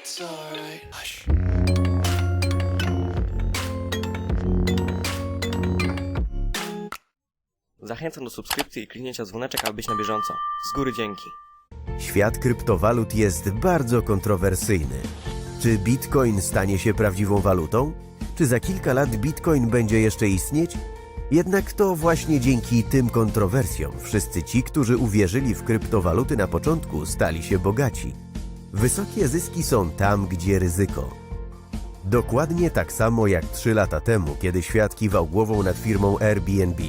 It's alright. Hush. Zachęcam do subskrypcji i kliknięcia dzwoneczek, aby być na bieżąco. Z góry dzięki. Świat kryptowalut jest bardzo kontrowersyjny. Czy bitcoin stanie się prawdziwą walutą? Czy za kilka lat bitcoin będzie jeszcze istnieć? Jednak to właśnie dzięki tym kontrowersjom wszyscy ci, którzy uwierzyli w kryptowaluty na początku, stali się bogaci. Wysokie zyski są tam, gdzie ryzyko. Dokładnie tak samo jak 3 lata temu, kiedy świat kiwał głową nad firmą Airbnb.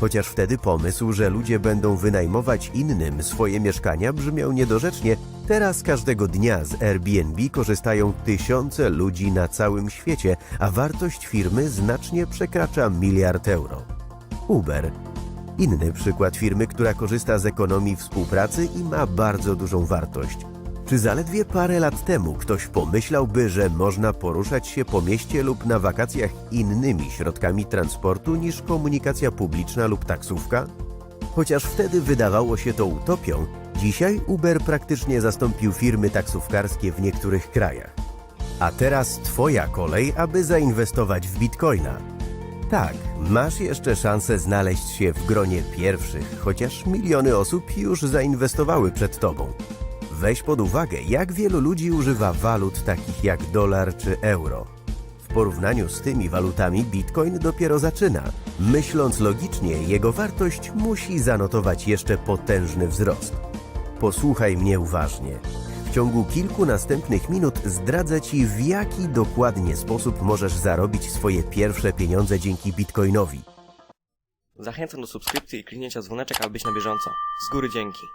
Chociaż wtedy pomysł, że ludzie będą wynajmować innym swoje mieszkania brzmiał niedorzecznie, teraz każdego dnia z Airbnb korzystają tysiące ludzi na całym świecie, a wartość firmy znacznie przekracza miliard euro. Uber. Inny przykład firmy, która korzysta z ekonomii współpracy i ma bardzo dużą wartość. Czy zaledwie parę lat temu ktoś pomyślałby, że można poruszać się po mieście lub na wakacjach innymi środkami transportu niż komunikacja publiczna lub taksówka? Chociaż wtedy wydawało się to utopią, dzisiaj Uber praktycznie zastąpił firmy taksówkarskie w niektórych krajach. A teraz Twoja kolej, aby zainwestować w bitcoina. Tak, masz jeszcze szansę znaleźć się w gronie pierwszych, chociaż miliony osób już zainwestowały przed Tobą. Weź pod uwagę, jak wielu ludzi używa walut takich jak dolar czy euro. W porównaniu z tymi walutami Bitcoin dopiero zaczyna. Myśląc logicznie, jego wartość musi zanotować jeszcze potężny wzrost. Posłuchaj mnie uważnie. W ciągu kilku następnych minut zdradzę Ci, w jaki dokładnie sposób możesz zarobić swoje pierwsze pieniądze dzięki Bitcoinowi. Zachęcam do subskrypcji i kliknięcia dzwoneczek, aby być na bieżąco. Z góry dzięki.